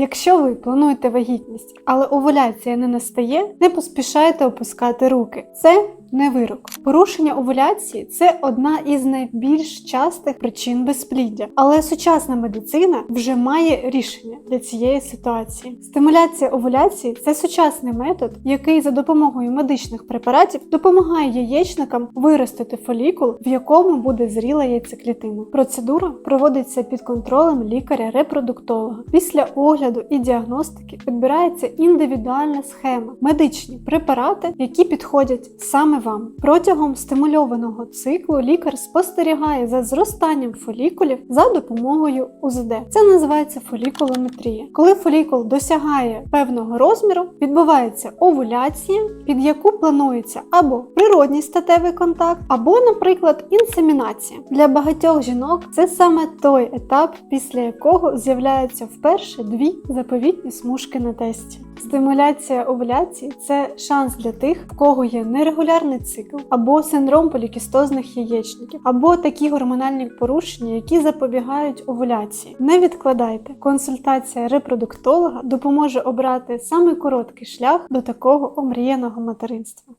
Якщо ви плануєте вагітність, але овуляція не настає, не поспішайте опускати руки. Це не вирок. Порушення овуляції це одна із найбільш частих причин безпліддя, але сучасна медицина вже має рішення для цієї ситуації. Стимуляція овуляції це сучасний метод, який за допомогою медичних препаратів допомагає яєчникам виростити фолікул, в якому буде зріла яйцеклітина. Процедура проводиться під контролем лікаря-репродуктолога. Після огляду і діагностики підбирається індивідуальна схема, медичні препарати, які підходять саме вам. Протягом стимульованого циклу лікар спостерігає за зростанням фолікулів за допомогою УЗД. Це називається фолікулометрія. Коли фолікул досягає певного розміру, відбувається овуляція, під яку планується або природній статевий контакт, або, наприклад, інсемінація. Для багатьох жінок це саме той етап, після якого з'являються вперше дві заповітні смужки на тесті. Стимуляція овуляції це шанс для тих, в кого є нерегулярний цикл, або синдром полікістозних яєчників, або такі гормональні порушення, які запобігають овуляції. Не відкладайте. Консультація репродуктолога допоможе обрати саме короткий шлях до такого омріяного материнства.